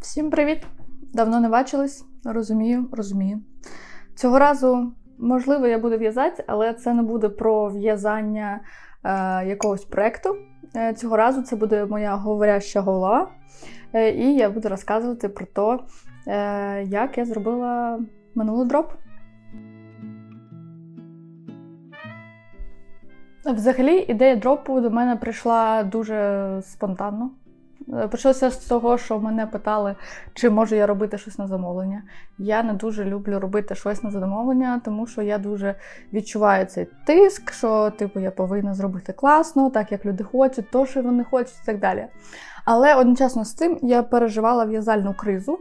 Всім привіт! Давно не бачились. Розумію, розумію. Цього разу, можливо, я буду в'язати, але це не буде про в'язання е, якогось проєкту. Е, цього разу це буде моя говоряща голова. Е, і я буду розказувати про те, е, як я зробила минулий дроп. Взагалі, ідея дропу до мене прийшла дуже спонтанно. Е, Почалося з того, що мене питали, чи можу я робити щось на замовлення. Я не дуже люблю робити щось на замовлення, тому що я дуже відчуваю цей тиск, що типу я повинна зробити класно, так як люди хочуть, то що вони хочуть, і так далі. Але одночасно з цим я переживала в'язальну кризу.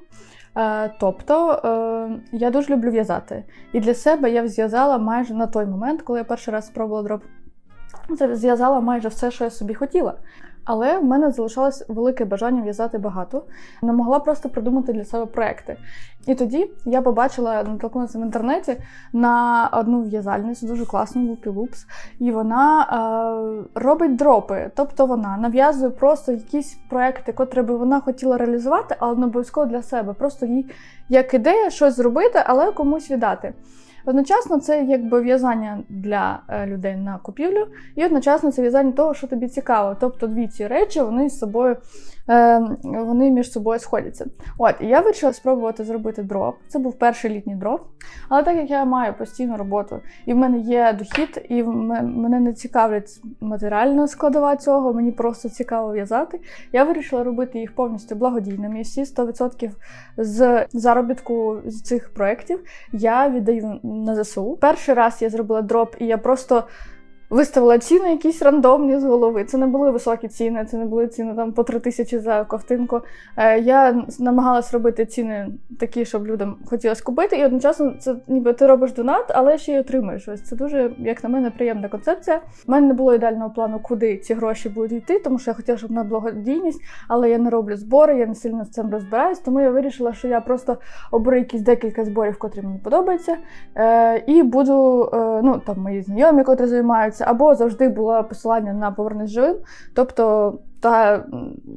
Е, Тобто е, я дуже люблю в'язати. І для себе я зв'язала майже на той момент, коли я перший раз спробувала дроп. Це зв'язала майже все, що я собі хотіла. Але в мене залишалось велике бажання в'язати багато. Не могла просто придумати для себе проекти. І тоді я побачила, натолкнулася в інтернеті на одну в'язальницю, дуже класну Лупі Лупс, і вона е, робить дропи. Тобто вона нав'язує просто якісь проекти, котрі би вона хотіла реалізувати, але не обов'язково для себе. Просто їй як ідея щось зробити, але комусь віддати. Одночасно це якби в'язання для е, людей на купівлю, і одночасно це в'язання того, що тобі цікаво. Тобто дві ці речі вони з собою е, вони між собою сходяться. От і я вирішила спробувати зробити дроп. Це був перший літній дроп. Але так як я маю постійну роботу, і в мене є дохід, і в мене не цікавлять матеріальна складова цього, мені просто цікаво в'язати. Я вирішила робити їх повністю благодійними. Всі 100% з заробітку з цих проєктів я віддаю на ЗСУ. Перший раз я зробила дроп, і я просто. Виставила ціни якісь рандомні з голови. Це не були високі ціни, це не були ціни там по три тисячі за ковтинку. Е, я намагалась робити ціни такі, щоб людям хотілося купити, і одночасно це ніби ти робиш донат, але ще й отримуєш щось. Це дуже, як на мене, приємна концепція. У мене не було ідеального плану, куди ці гроші будуть йти, тому що я хотіла, щоб на благодійність, але я не роблю збори, я не сильно з цим розбираюсь. Тому я вирішила, що я просто оберу якісь декілька зборів, котрі мені подобаються, е, і буду е, ну там мої знайомі, котрі займаються, або завжди було посилання на повернись живим. Тобто та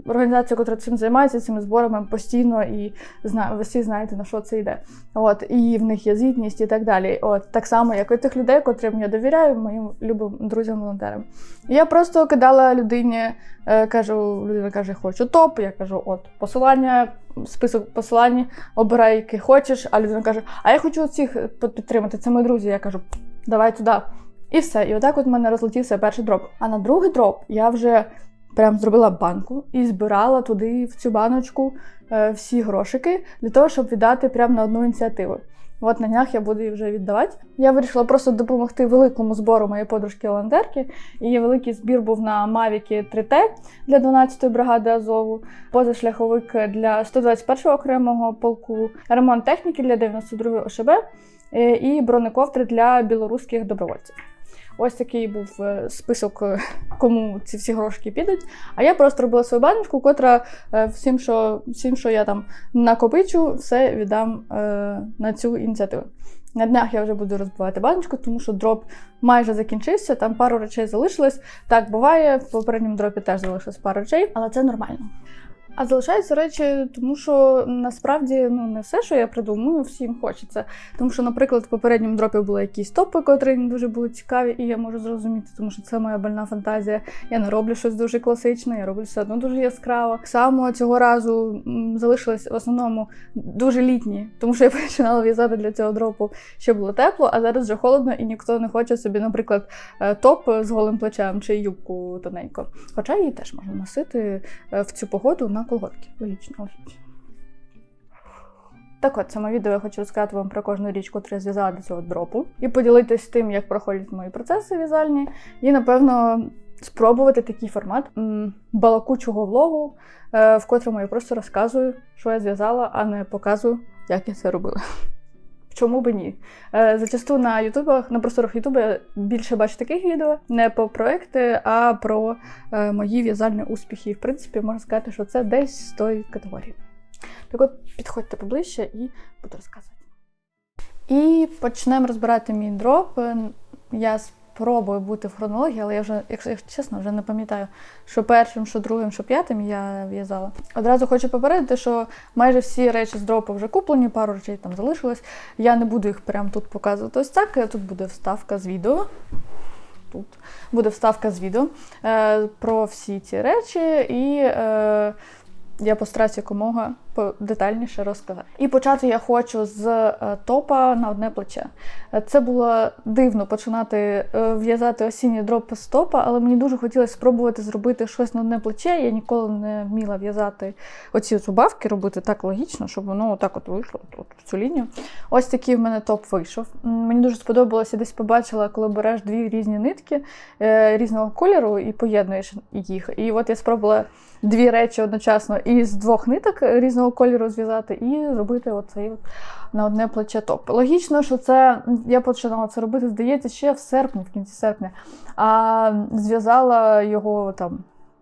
організація, яка цим займається, цими зборами постійно і зна, ви всі знаєте на що це йде. От і в них є звітність і так далі. От так само, як і тих людей, котрим я довіряю, моїм любим друзям-волонтерам. Я просто кидала людині, е, кажу, людина каже, хочу топ. Я кажу, от посилання, список посилань, обирай, який хочеш. А людина каже, а я хочу цих підтримати. Це мої друзі. Я кажу, давай туди. І все. І отак от в мене розлетівся перший дроп. А на другий дроп я вже прям зробила банку і збирала туди, в цю баночку, е, всі грошики для того, щоб віддати прямо на одну ініціативу. От на днях я буду її вже віддавати. Я вирішила просто допомогти великому збору моєї подружки-волонтерки. Її великий збір був на Мавіки 3T для 12-ї бригади Азову, позашляховик для 121-го окремого полку, ремонт техніки для 92-ї ОШБ е, і бронекофтри для білоруських добровольців. Ось такий був е, список, е, кому ці всі грошки підуть. А я просто робила свою баночку, котра е, всім, що, всім, що я там накопичу, все віддам на цю ініціативу. На днях я вже буду розбивати баночку, тому що дроп майже закінчився, там пару речей залишилось. Так буває, в попередньому дропі теж залишилось пару речей, але це нормально. А залишаються речі, тому що насправді ну не все, що я придумую, всім хочеться. Тому що, наприклад, в попередньому дропі були якісь топи, котрі не дуже були цікаві, і я можу зрозуміти, тому що це моя больна фантазія. Я не роблю щось дуже класичне, я роблю все одно дуже яскраво. Так само цього разу залишились в основному дуже літні, тому що я починала в'язати для цього дропу, ще було тепло, а зараз вже холодно, і ніхто не хоче собі, наприклад, е, топ з голим плечем чи юбку тоненько. Хоча її теж можна носити е, в цю погоду на колготки. Логічно. Так от, саме відео я хочу розказати вам про кожну річ, яку я зв'язала до цього дропу, і поділитись тим, як проходять мої процеси в'язальні, і, напевно, спробувати такий формат м, балакучого влогу, е, в котрому я просто розказую, що я зв'язала, а не показую, як я це робила. Чому би ні? Е, Зачасту на ютубах, на просторах Ютуба більше бачу таких відео, не про проекти, а про е, мої в'язальні успіхи. І, в принципі, можна сказати, що це десь з тої категорії. Так от підходьте поближче і буду розказувати. І почнемо розбирати мій дроп. Е, Я спробую бути в хронології, але я вже, якщо чесно, вже не пам'ятаю, що першим, що другим, що п'ятим я в'язала. Одразу хочу попередити, що майже всі речі з дропу вже куплені, пару речей там залишилось. Я не буду їх прямо тут показувати ось так. Тут буде вставка з відео. Тут буде вставка з відео е, про всі ці речі, і е, я постараюся якомога детальніше розказати. І почати я хочу з е, топа на одне плече. Е, Це було дивно починати е, в'язати осінні дропи з топа, але мені дуже хотілося спробувати зробити щось на одне плече. Я ніколи не вміла в'язати оці зубавки, робити так логічно, щоб воно отак от вийшло от, в цю лінію. Ось такий в мене топ вийшов. Мені дуже сподобалося, десь побачила, коли береш дві різні нитки різного кольору і поєднуєш їх. І от я спробувала дві речі одночасно із двох ниток різного кольору зв'язати і зробити оцей на одне плече топ. Логічно, що це я починала це робити, здається, ще в серпні, в кінці серпня, а зв'язала його там.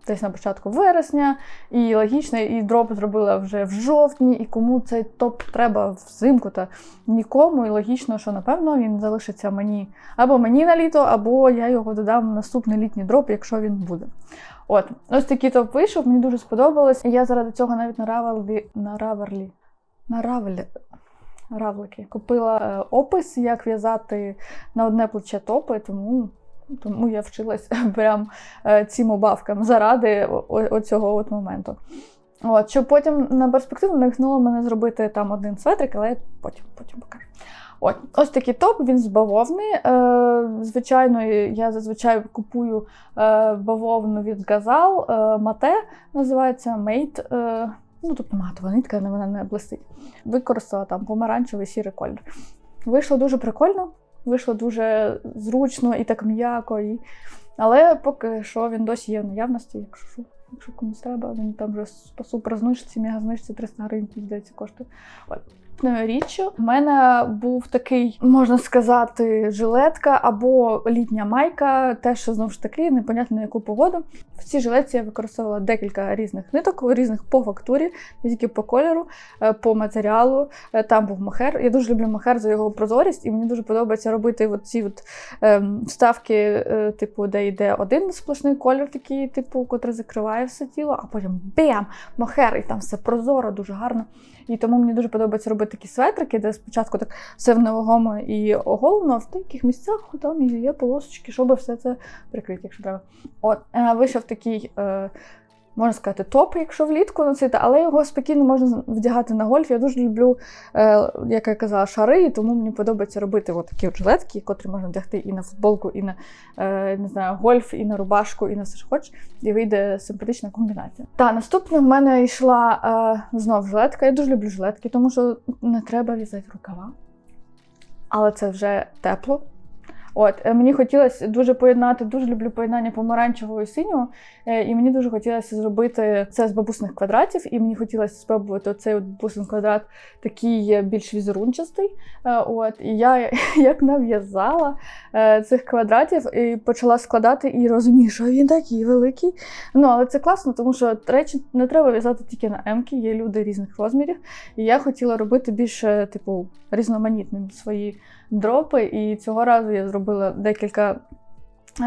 Десь на початку вересня, і логічно, і дроп зробила вже в жовтні, і кому цей топ треба взимку, та нікому. І логічно, що напевно він залишиться мені або мені на літо, або я його додам в наступний літній дроп, якщо він буде. От, ось такий топ вийшов, мені дуже сподобалось. І я заради цього навіть на Раверлі, на Раверлі, на Равелі, Равлики купила е, опис, як в'язати на одне плече топи, тому, тому я вчилась прям е, цим убавкам заради оцього от моменту. От, щоб потім на перспективу надихнуло мене зробити там один светрик, але потім, потім покажу. От, ось такий топ, він з бавовни. Е, звичайно, я зазвичай купую е, бавовну від Газал, е, мате називається Mate. Е, ну, тобто матова нитка, вона не блистить. Використала там помаранчевий сірий колір. Вийшло дуже прикольно, вийшло дуже зручно і так м'яко. І... Але поки що він досі є в наявності, якщо, що, якщо комусь треба, він там вже по супер знижці, мега 300 гривень, здається, коштує. Річчю. У мене був такий, можна сказати, жилетка або літня майка, теж знову ж таки, непонятно на яку погоду. В цій жилетці я використовувала декілька різних ниток, різних по фактурі, не тільки по кольору, е, по матеріалу. Е, Там був мохер. Я дуже люблю мохер за його прозорість, і мені дуже подобається робити ці от, ем, вставки, е, типу, де йде один сплошний колір, такий, типу, котрий закриває все тіло, а потім бем! Мохер, і там все прозоро, дуже гарно. І тому мені дуже подобається робити такі светрики, де спочатку так все в невагомо і оголено, а в деяких місцях там є полосочки, щоб все це прикрити, якщо треба. От, е, вийшов такий. Е, Можна сказати, топ, якщо влітку носити, але його спокійно можна вдягати на гольф. Я дуже люблю, е, як я казала, шари, і тому мені подобається робити от такі от жилетки, котрі можна вдягти і на футболку, і на е, не знаю, гольф, і на рубашку, і на все, що хочеш, і вийде симпатична комбінація. Та наступна в мене йшла е, знов жилетка. Я дуже люблю жилетки, тому що не треба в'язати рукава, але це вже тепло. От, е, мені хотілося дуже поєднати, дуже люблю поєднання помаранчевого і синього. е, І мені дуже хотілося зробити це з бабусних квадратів, і мені хотілося спробувати оцей от бабусин квадрат такий е, більш візерунчастий. От, і я як нав'язала цих квадратів і почала складати, і розумію, що він такий великий. Ну, але це класно, тому що речі не треба в'язати тільки на М-ки, є люди різних розмірів. І я хотіла робити більш, е, типу, різноманітними свої дропи. І цього разу я зробила декілька.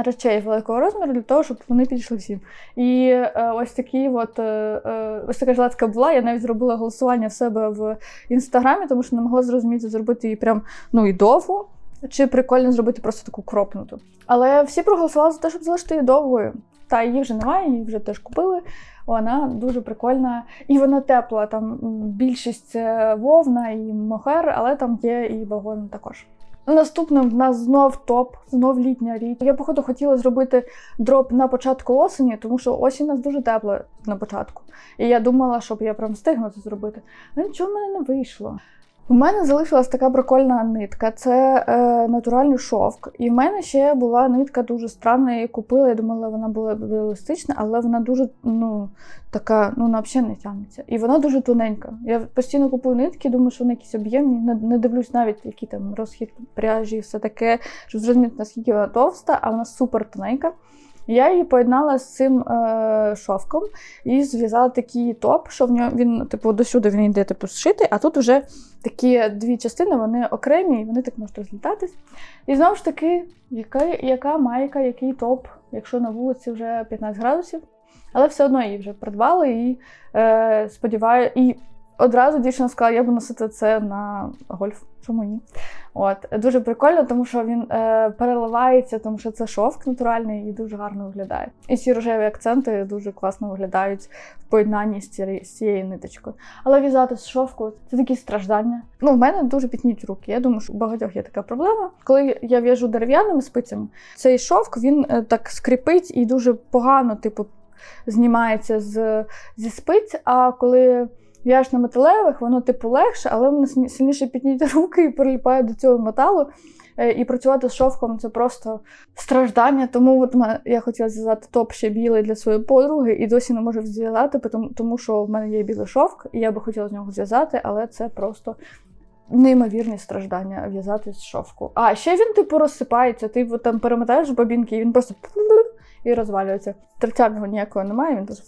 Речей великого розміру для того, щоб вони підійшли всім. І е, ось такі от е, е, ось така жилетка була. Я навіть зробила голосування в себе в інстаграмі, тому що не могла зрозуміти зробити її прям ну і довго, чи прикольно зробити просто таку кропнуту. Але всі проголосували за те, щоб залишити її довгою. Та її вже немає, її вже теж купили. Вона дуже прикольна і вона тепла. Там більшість вовна і мохер, але там є і вагон також. Наступним в нас знов топ, знов літня річ. Я, походу, хотіла зробити дроп на початку осені, тому що осінь у нас дуже тепла на початку. І я думала, щоб я прям встигну це зробити. Але нічого в мене не вийшло. У мене залишилась така прикольна нитка. Це е, натуральний шовк. І в мене ще була нитка дуже странна. Я її купила. Я думала, вона була еластична, але вона дуже ну, така, ну вона взагалі не тягнеться. І вона дуже тоненька. Я постійно купую нитки, думаю, що вони якісь об'ємні. Не, не дивлюсь навіть, який там розхід пряжі і все таке, щоб зрозуміти, наскільки вона товста, а вона супер тоненька. Я її поєднала з цим е, шовком і зв'язала такий топ, що в нього він, типу, досюди він йде типу, зшитий, а тут вже такі дві частини, вони окремі, і вони так можуть розлітатись. І знову ж таки, яка, яка майка, який топ, якщо на вулиці вже 15 градусів. Але все одно її вже придбали і е, сподіваю, і одразу дівчина сказала, я буду носити це на гольф. Чому ні? От дуже прикольно, тому що він е, переливається, тому що це шовк натуральний і дуже гарно виглядає. І ці рожеві акценти дуже класно виглядають в поєднанні з цією, ниточкою. Але в'язати з шовку це такі страждання. Ну, в мене дуже пітніють руки. Я думаю, що у багатьох є така проблема. Коли я в'яжу дерев'яними спицями, цей шовк він е, так скрипить і дуже погано, типу, знімається з, зі спиць. А коли в'яжеш на металевих, воно типу легше, але воно сильні- сильніше підніють руки і приліпають до цього металу. Е, І працювати з шовком це просто страждання. Тому от я хотіла зв'язати топ ще білий для своєї подруги, і досі не можу зв'язати, тому, що в мене є білий шовк, і я би хотіла з нього зв'язати, але це просто неймовірні страждання в'язати з шовку. А ще він, типу, розсипається. Ти там перемотаєш бобінки, і він просто і розвалюється. Тертя ніякого немає, він дуже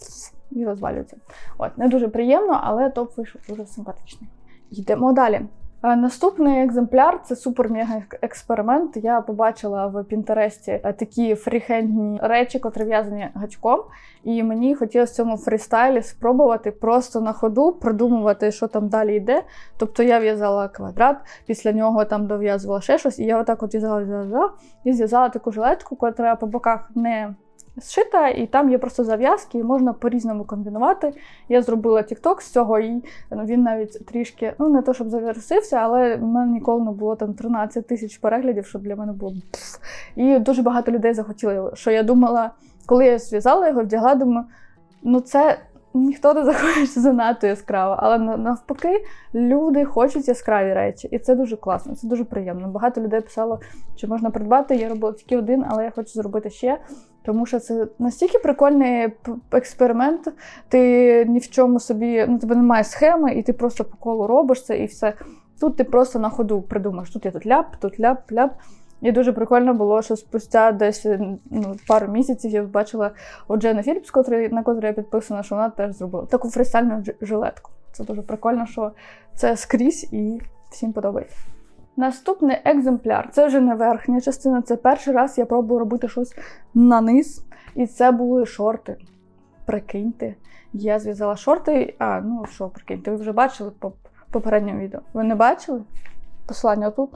і розвалюється. От, не дуже приємно, але топ вийшов дуже симпатичний. Йдемо далі. Наступний екземпляр це супер-мега експеримент. Я побачила в Пінтересті е, такі фріхендні речі, котрі в'язані гачком. І мені хотілося в цьому фрістайлі спробувати просто на ходу продумувати, що там далі йде. Тобто я в'язала квадрат, після нього там дов'язувала ще щось, і я отак от в'язала, в'язала і зв'язала таку жилетку, котра по боках не зшита, і там є просто зав'язки, і можна по-різному комбінувати. Я зробила TikTok з цього, і ну, він навіть трішки, ну не то щоб заверсився, але в мене ніколи не було там 13 тисяч переглядів, що для мене було. І дуже багато людей захотіли його. Що я думала, коли я зв'язала його, вдягла, думаю, ну це. Ніхто не захоче занадто яскраво, але навпаки, люди хочуть яскраві речі, і це дуже класно, це дуже приємно. Багато людей писало, чи можна придбати. Я робила тільки один, але я хочу зробити ще. Тому що це настільки прикольний експеримент. Ти ні в чому собі, ну тебе немає схеми, і ти просто по колу робиш це і все. Тут ти просто на ходу придумаєш. Тут я тут ляп, тут ляп, ляп. І дуже прикольно було, що спустя десь ну, пару місяців я бачила у Джени Філіпс, котрий, на котру я підписана, що вона теж зробила таку фристайльну жилетку. Це дуже прикольно, що це скрізь і всім подобається. Наступний екземпляр це вже не верхня частина. Це перший раз я пробую робити щось на низ. І це були шорти. Прикиньте, я зв'язала шорти. А, ну що, прикиньте, ви вже бачили по попередньому відео. Ви не бачили? Посилання отут.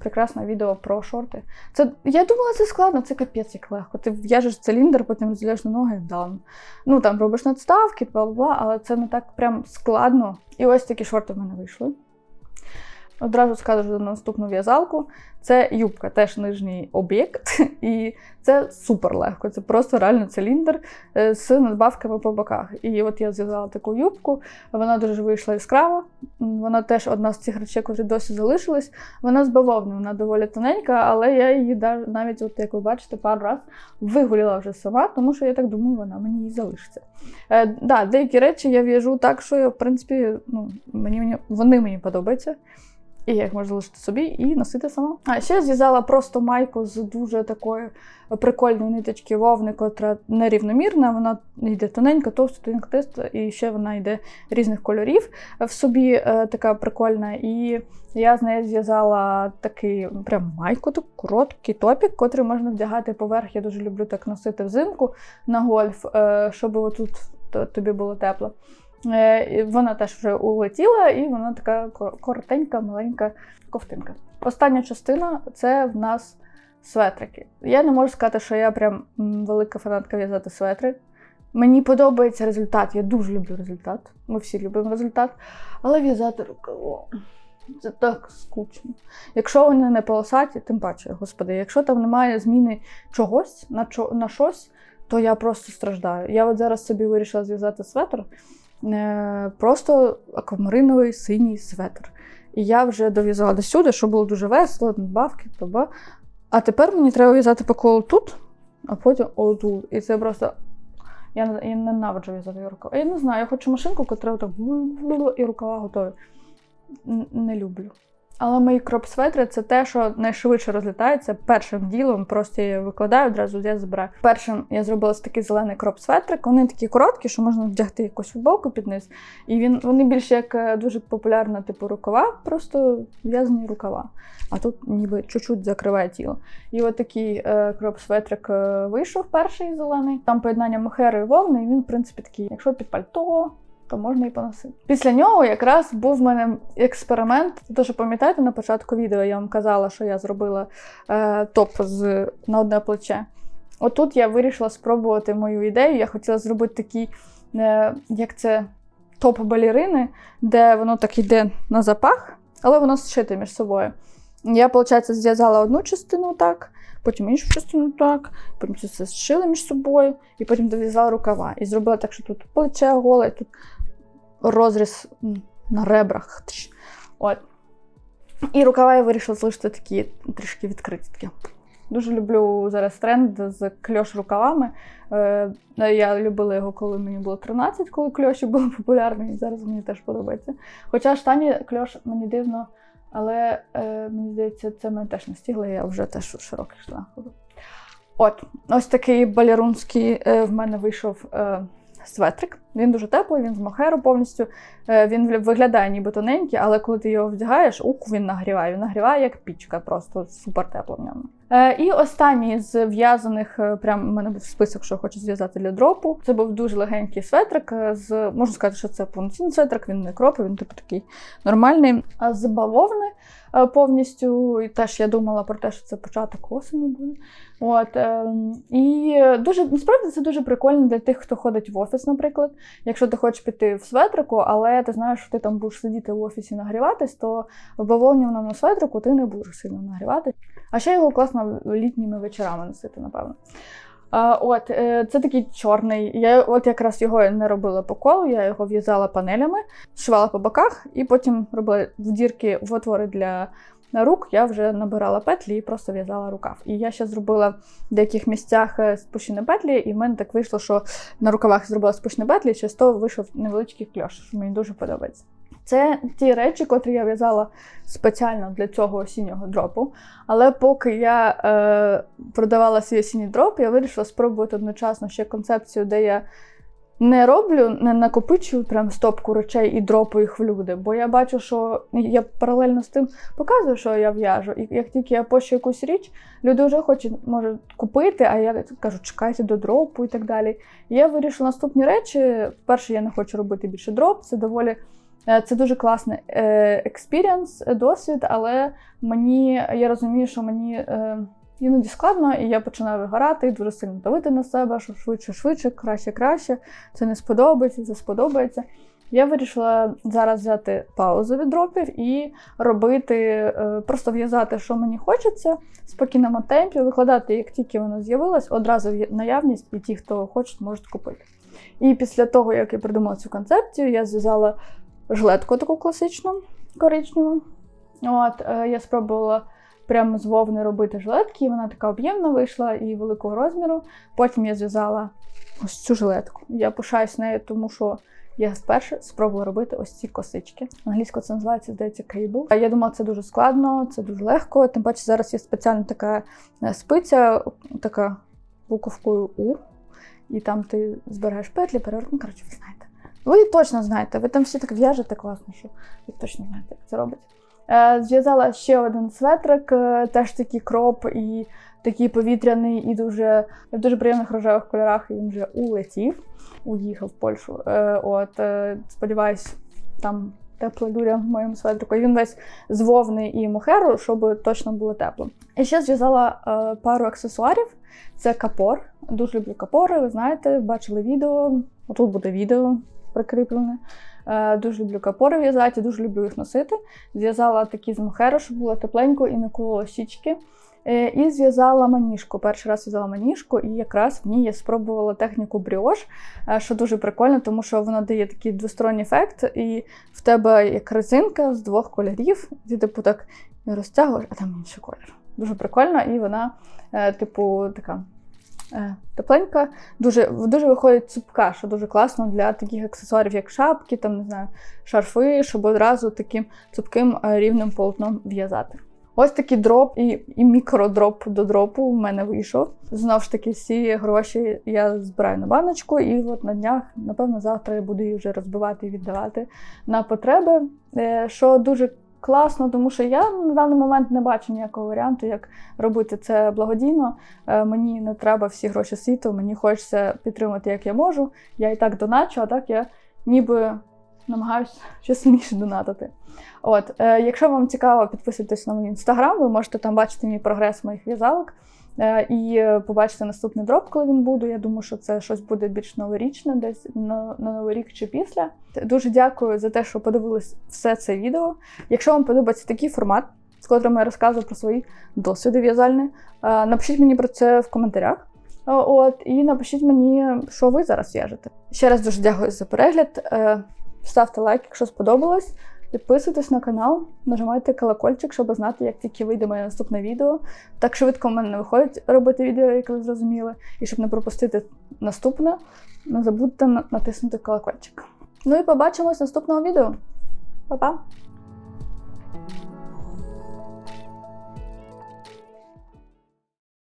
Прекрасне відео про шорти. Це я думала, це складно, це капець як легко. Ти в'яжеш циліндр, потім розділяєш на ноги, дан. Ну там робиш надставки, бла бла бла, але це не так прям складно. І ось такі шорти в мене вийшли. Одразу скажу за наступну в'язалку. Це юбка, теж нижній об'єкт, і це супер легко. Це просто реально циліндр е, з надбавками по боках. І от я зв'язала таку юбку, вона дуже вийшла яскрава. Вона теж одна з цих речей, які досі залишились. Вона з бавовни, вона доволі тоненька, але я її навіть, от, як ви бачите, пару раз вигуліла вже сама, тому що я так думаю, вона мені її залишиться. Е, да, деякі речі я в'яжу так, що я, в принципі, ну, мені, мені, вони мені подобаються. І я їх можу залишити собі і носити сама. А ще я зв'язала просто майку з дуже такої прикольної ниточки вовни, котра нерівномірна. Вона йде тоненька, товста, тоненька, товста, і ще вона йде різних кольорів в собі е, така прикольна. І я з нею зв'язала такий прям майку, так, короткий топік, котрий можна вдягати поверх. Я дуже люблю так носити взимку на гольф, е, щоб отут тобі було тепло. Е, Вона теж вже улетіла, і вона така коротенька, маленька ковтинка. Остання частина це в нас светрики. Я не можу сказати, що я прям велика фанатка в'язати светри. Мені подобається результат, я дуже люблю результат. Ми всі любимо результат. Але в'язати рукавом це так скучно. Якщо вони не полосаті, тим паче, господи, якщо там немає зміни чогось на, чо, на щось, то я просто страждаю. Я от зараз собі вирішила зв'язати светр. Е, просто аквамариновий синій светр. І я вже дов'язала до сюди, що було дуже весело, надбавки, тоба. А тепер мені треба в'язати по колу тут, а потім отут. І це просто. Я, я ненавиджу в'язати рукава. Я не знаю, я хочу машинку, яка так і рукава готові. Не люблю. Але мої кроп-светри це те, що найшвидше розлітається першим ділом. Просто я викладаю одразу, я забираю. Першим я зробила такий зелений кроп-светрик. Вони такі короткі, що можна вдягти якусь футболку під низ. І він вони більше як е, дуже популярна, типу рукава, просто в'язані рукава. А тут ніби чуть-чуть закриває тіло. І от такий е, кроп-светрик е, вийшов перший зелений. Там поєднання мохери і вовни, і він, в принципі, такий, якщо під пальто, то можна і поносити. Після нього якраз був в мене експеримент. Тож пам'ятаєте, на початку відео я вам казала, що я зробила е, топ з на одне плече. Отут я вирішила спробувати мою ідею. Я хотіла зробити такий, е, як це топ балерини, де воно так йде на запах, але воно зшите між собою. Я, виходить, зв'язала одну частину так, потім іншу частину так, потім це все зшила між собою, і потім дов'язала рукава. І зробила так, що тут плече голе, тут розріз на ребрах. От. І рукава я вирішила залишити такі трішки відкриті. Такі. Дуже люблю зараз тренд з кльош рукавами. Е, я любила його, коли мені було 13, коли кльоші були популярні, і зараз мені теж подобається. Хоча штані кльош мені дивно, але е, мені здається, це мене теж настигло, я вже теж у широких штанах ходу. От, ось такий балерунський е, в мене вийшов светрик. Він дуже теплий, він з мохеру повністю. Е, він виглядає ніби тоненький, але коли ти його вдягаєш, ух, він нагріває. Він нагріває як пічка, просто супер тепло в ньому. Е, і останній з в'язаних, е, прям у мене був список, що я хочу зв'язати для дропу. Це був дуже легенький светрик. З можна сказати, що це повноцінний светрик, він не кропи, він типу такий нормальний. А з бавовни повністю. І теж я думала про те, що це початок осені буде. От, е, і дуже насправді це дуже прикольно для тих, хто ходить в офіс, наприклад. Якщо ти хочеш піти в светрику, але ти знаєш, що ти там будеш сидіти в офісі нагріватись, то в бавовняному светрику ти не будеш сильно нагріватись. А ще його класно літніми вечорами носити, напевно. А, от, е, це такий чорний. Я от якраз його не робила по колу, я його в'язала панелями, шивала по боках, і потім робила в дірки в отвори для рук. Я вже набирала петлі і просто в'язала рукав. І я ще зробила в деяких місцях е, спущені петлі, і в мене так вийшло, що на рукавах зробила спущені петлі, через то вийшов невеличкий кльош, що мені дуже подобається. Це ті речі, котрі я в'язала спеціально для цього осіннього дропу. Але поки я е, продавала свій осінній дроп, я вирішила спробувати одночасно ще концепцію, де я не роблю, не накопичую прям стопку речей і дропу їх в люди. Бо я бачу, що я паралельно з тим показую, що я в'яжу. І як тільки я пощу якусь річ, люди вже хочуть можуть купити, а я кажу, чекайте до дропу і так далі. І я вирішила наступні речі. Перше, я не хочу робити більше дроп, це доволі. Е, Це дуже класний експірієнс, досвід, але мені я розумію, що мені е, іноді складно, і я починаю вигорати і дуже сильно давити на себе, що швидше, швидше, краще, краще. Це не сподобається, це сподобається. Я вирішила зараз взяти паузу від дропів і робити, е, просто в'язати, що мені хочеться, в спокійному темпі, викладати, як тільки воно з'явилось, одразу наявність, і ті, хто хочуть, можуть купити. І після того, як я придумала цю концепцію, я зв'язала жилетку таку класичну, коричневу. От, е, я спробувала прямо з вовни робити жилетки, і вона така об'ємна вийшла і великого розміру. Потім я зв'язала ось цю жилетку. Я пишаюсь нею, тому що я вперше спробувала робити ось ці косички. Англійською це називається, здається, кейбл. Я думала, це дуже складно, це дуже легко. Тим паче зараз є спеціальна така е, спиця, така буковкою У, і там ти збираєш петлі, переверну. Коротше, ви знаєте. Ви точно знаєте, ви там всі так в'яжете класно, що ви точно знаєте, як це робить. Е, Зв'язала ще один светрик, е, теж такий кроп і такий повітряний, і дуже в дуже приємних рожевих кольорах. І він вже улетів, уїхав в Польщу. Е, От, сподіваюсь, там тепло людям в моєму светрику. Він весь з вовни і мохеру, щоб точно було тепло. І ще зв'язала пару аксесуарів. Це капор. Дуже люблю капори, ви знаєте, бачили відео. Отут буде відео прикріплене. Е, Дуже люблю капори в'язати, дуже люблю їх носити. Зв'язала такі з мохеру, щоб було тепленько і не кололо щічки. Е, І зв'язала маніжку. Перший раз зв'язала маніжку, і якраз в ній я спробувала техніку бріош, е, що дуже прикольно, тому що вона дає такий двосторонній ефект, і в тебе як резинка з двох кольорів. Ти типу так розтягуєш, а там інший колір. Дуже прикольно, і вона, типу, така тепленька, дуже, дуже виходить цупка, що дуже класно для таких аксесуарів, як шапки, там, не знаю, шарфи, щоб одразу таким цупким е, рівним полотном в'язати. Ось такий дроп і, і мікродроп до дропу в мене вийшов. Знову ж таки, всі гроші я збираю на баночку, і от на днях, напевно, завтра я буду її вже розбивати і віддавати на потреби, е, що дуже класно, тому що я на даний момент не бачу ніякого варіанту, як робити це благодійно. Е, Мені не треба всі гроші світу, мені хочеться підтримати, як я можу. Я і так доначу, а так я ніби намагаюся щось сильніше донатити. От, е, якщо вам цікаво, підписуйтесь на мій інстаграм, ви можете там бачити мій прогрес моїх в'язалок. Е, І е, побачити наступний дроп, коли він буде. Я думаю, що це щось буде більш новорічне, десь на, на новий рік чи після. Дуже дякую за те, що подивились все це відео. Якщо вам подобається такий формат, з котрим я розказую про свої досвіди в'язальні, е, напишіть мені про це в коментарях. От, і напишіть мені, що ви зараз в'яжете. Ще раз дуже дякую за перегляд. Ставте лайк, якщо сподобалось. Підписуйтесь на канал, нажимайте колокольчик, щоб знати, як тільки вийде моє наступне відео. Так швидко в мене не виходить робити відео, як ви зрозуміли. І щоб не пропустити наступне, не забудьте натиснути колокольчик. Ну і побачимось наступного відео. Па-па!